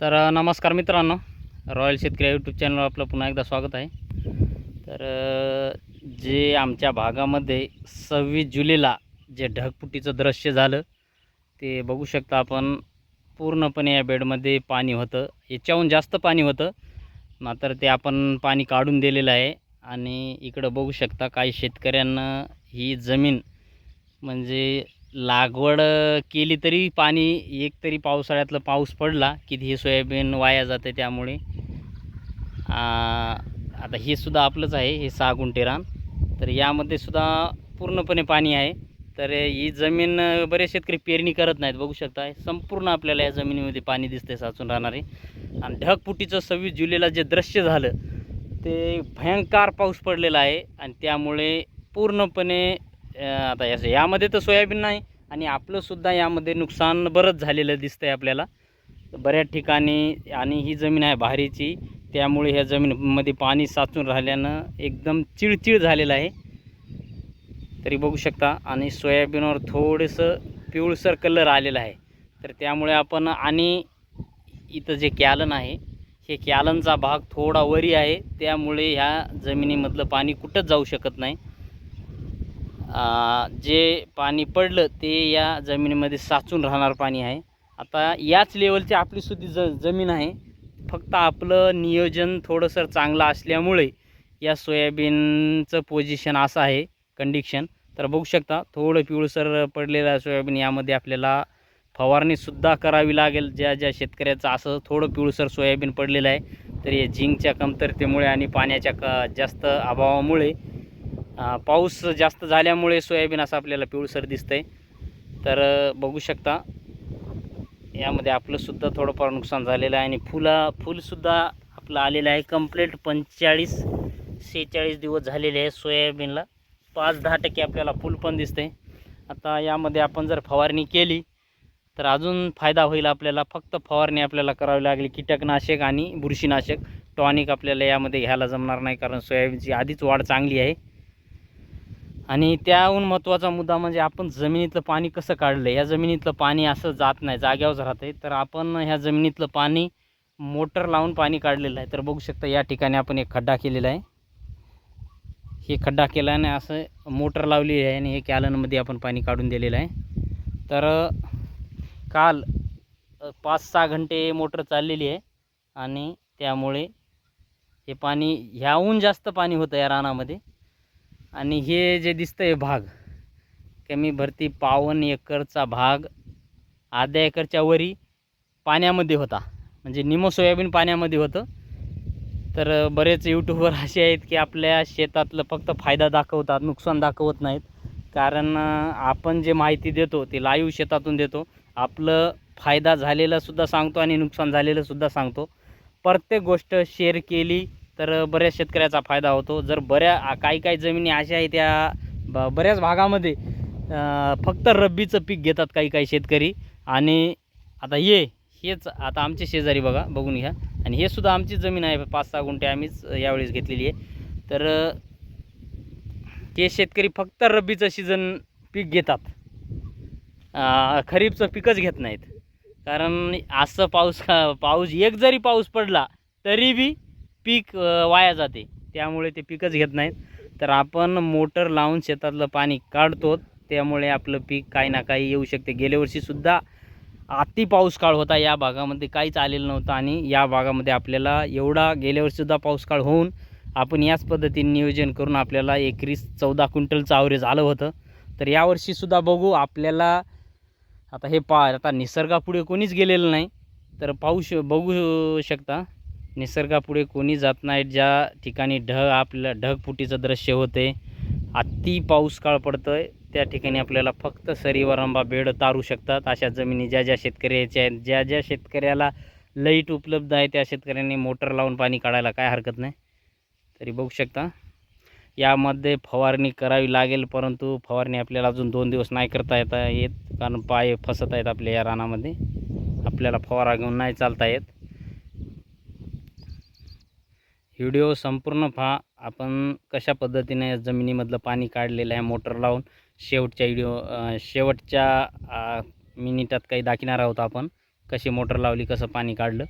तर नमस्कार मित्रांनो. रॉयल शेतकरी यूट्यूब चॅनलवर आपलं पुन्हा एकदा स्वागत आहे. तर जे आमच्या भागामध्ये सव्वीस जुलैला जे ढगपुटीचं दृश्य झालं ते बघू शकता आपण. पूर्णपणे या बेडमध्ये पाणी होतं. याच्याहून जास्त पाणी होतं. मात्र ते आपण पाणी काढून दिलेलं आहे. आणि इकडं बघू शकता काही शेतकऱ्यांना ही जमीन म्हणजे लागवड केली तरी पाणी एक तरी पावसाळ्यातलं पाऊस पडला की हे सोयाबीन वाया जाते त्यामुळे. आता हे सुद्धा आपलंच आहे हे सहा गुंठे रान. तर यामध्ये सुद्धा पूर्णपणे पाणी आहे. तर ही जमीन बरेच शेतकरी पेरणी करत नाहीत बघू शकता. संपूर्ण आपल्याला या जमिनीमध्ये पाणी दिसतंय साचून राहणारे. आणि ढगफुटीचं सव्वीस जुलैला जे दृश्य झालं ते भयंकर पाऊस पडलेला आहे. आणि त्यामुळे पूर्णपणे आता याचं यामध्ये तर सोयाबीन नाही आणि आपलंसुद्धा यामध्ये नुकसान बरंच झालेलं दिसतं आहे आपल्याला. बऱ्याच ठिकाणी आणि ही जमीन आहे भारीची त्यामुळे ह्या जमिनीमध्ये पाणी साचून राहिल्यानं एकदम चिळचिळ झालेलं आहे. तरी बघू शकता आणि सोयाबीनवर थोडंसं पिवळसर कलर आलेला आहे. तर त्यामुळे आपण आणि इथं जे कॅलन आहे हे कॅलनचा भाग थोडा वरी आहे त्यामुळे ह्या जमिनीमधलं पाणी कुठंच जाऊ शकत नाही. जे पाणी पडलं ते या जमिनीमध्ये साचून राहणार पाणी आहे. आता याच लेवलची आपलीसुद्धा ज जमीन आहे. फक्त आपलं नियोजन थोडंसं चांगलं असल्यामुळे या सोयाबीनचं पोझिशन असं आहे कंडिशन तर बघू शकता थोडं पिवळसर पडलेलं सोयाबीन यामध्ये आपल्याला फवारणीसुद्धा करावी लागेल. ज्या ज्या शेतकऱ्याचं असं थोडं पिवळसर सोयाबीन पडलेलं आहे तर हे झिंकच्या कमतरतेमुळे आणि पाण्याच्या क जास्त अभावामुळे पाऊस जास्त झाल्यामुळे सोयाबीन असं आपल्याला पिवळसर दिसतंय. तर बघू शकता. यामध्ये आपलंसुद्धा थोडंफार नुकसान झालेलं आहे आणि फुला फुलसुद्धा आपलं आलेलं आहे. कंप्लीट पंचेचाळीस सेहेचाळीस दिवस झालेले आहे सोयाबीनला. पाच दहा टक्के आपल्याला फुल पण दिसते आता यामध्ये आपण जर फवारणी केली तर अजून फायदा होईल आपल्याला. फक्त फवारणी आपल्याला करावी लागली. कीटकनाशक आणि बुरशीनाशक. टॉनिक आपल्याला यामध्ये घ्यायला जमणार नाही कारण सोयाबीनची आधीच वाढ चांगली आहे. आणि त्याहून महत्त्वाचा मुद्दा म्हणजे आपण जमिनीतलं पाणी कसं काढलं या जमिनीतलं पाणी असं जात नाही जाग्यावर राहतं तर आपण ह्या जमिनीतलं पाणी मोटर लावून पाणी काढलेलं आहे. तर बघू शकता या ठिकाणी आपण एक खड्डा केलेला आहे. हे खड्डा केल्याने असं मोटर लावली आहे आणि हे कॅलनमध्ये आपण पाणी काढून दिलेलं आहे. तर काल पाच सहा घंटे मोटर चाललेली आहे आणि त्यामुळे हे पाणी ह्याहून जास्त पाणी होतं या रानामध्ये. आणि हे जे दिसतं आहे भाग कमी भरती पावन एकरचा भाग अर्ध्या एकरच्या वरी पाण्यामध्ये होता. म्हणजे निमो सोयाबीन पाण्यामध्ये होतं. तर बरेच यूट्यूबर असे आहेत की आपल्या शेतातलं फक्त फायदा दाखवतात नुकसान दाखवत नाहीत. कारण आपण जे माहिती देतो ते लाईव्ह शेतातून देतो. आपलं फायदा झालेलासुद्धा सांगतो आणि नुकसान झालेलंसुद्धा सांगतो. प्रत्येक गोष्ट शेअर केली तर बऱ्याच शेतकऱ्याचा फायदा होतो. जर बऱ्या काही काही जमिनी अशा आहेत त्या ब बऱ्याच भागामध्ये फक्त रब्बीचं पीक घेतात काही काही शेतकरी. आणि आता ये हेच आता आमचे शेजारी बघा बघून घ्या. आणि हे सुद्धा आमची जमीन आहे. पाच सहा गुंठे आम्हीच यावेळेस घेतलेली आहे. तर ते शेतकरी फक्त रब्बीचं सीझन पीक घेतात. खरीपचं पिकच घेत नाहीत. कारण असं पाऊस पाऊस एक जरी पाऊस पडला तरी बी पीक वाया जाते. त्यामुळे ते पिकच घेत नाहीत. तर आपण मोटर लावून शेतातलं पाणी काढतो. त्यामुळे आपलं पीक काही ना काही येऊ शकते. गेल्या वर्षीसुद्धा अति पाऊस काळ होता या भागामध्ये. काहीच आलेलं नव्हतं आणि या भागामध्ये आपल्याला एवढा गेल्या वर्षीसुद्धा पाऊस काळ होऊन आपण याच पद्धतीने नियोजन करून आपल्याला एकवीस चौदा क्विंटलचं आवरेज आलं होतं. तर यावर्षीसुद्धा बघू आपल्याला आता हे पा आता निसर्गापुढे कोणीच गेलेलं नाही. तर पाऊस बघू शकता. निसर्गापुढे कोणी जात नाहीत ज्या ठिकाणी ढग आपल्या ढगफुटीचं दृश्य होते अति पाऊस काळ पडतो आहे त्या ठिकाणी आपल्याला फक्त सरीवरंबा बेड तारू शकतात. अशा जमिनी ज्या ज्या शेतकऱ्याच्या आहेत ज्या ज्या शेतकऱ्याला लाइट उपलब्ध आहे त्या शेतकऱ्यांनी मोटर लावून पाणी काढायला काय हरकत नाही. तरी बघू शकता. यामध्ये फवारणी करावी लागेल परंतु फवारणी आपल्याला अजून दोन दिवस नाही करता येता येत कारण पाय फसत आहेत आपल्या या रानामध्ये. आपल्याला फवारा घेऊन नाही चालता येत. व्हिडिओ संपूर्ण पहा. आपण कशा पद्धतीने या जमिनीमधलं पाणी काढलेलं आहे मोटर लावून. शेवटच्या व्हिडिओ शेवटच्या मिनिटात काही दाखिणार आहोत आपण कशी मोटर लावली कसं पाणी काढलं.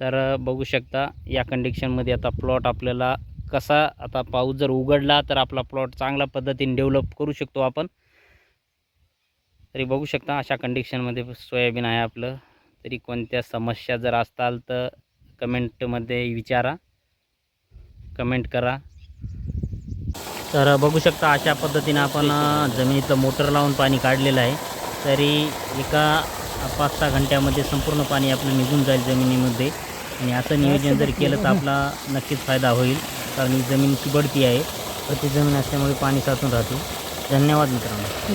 तर बघू शकता या कंडिशनमध्ये आता प्लॉट आपल्याला कसा आता पाऊस जर उघडला तर आपला प्लॉट चांगल्या पद्धतीने डेव्हलप करू शकतो आपण. तरी बघू शकता अशा कंडिशनमध्ये सोयाबीन आहे आपलं. तरी कोणत्या समस्या जर असताल तर कमेंटमध्ये विचारा. कमेंट करा. तर बघू शकता अशा पद्धतीनं आपण जमिनीतलं मोटर लावून पाणी काढलेलं आहे. तरी एका पाच सहा घंट्यामध्ये संपूर्ण पाणी आपलं निघून जाईल जमिनीमध्ये. आणि असं नियोजन जर केलं तर आपला नक्कीच फायदा होईल. कारण ही जमीन चिबडती आहे. तर ती जमीन असल्यामुळे पाणी साचून राहते. धन्यवाद मित्रांनो.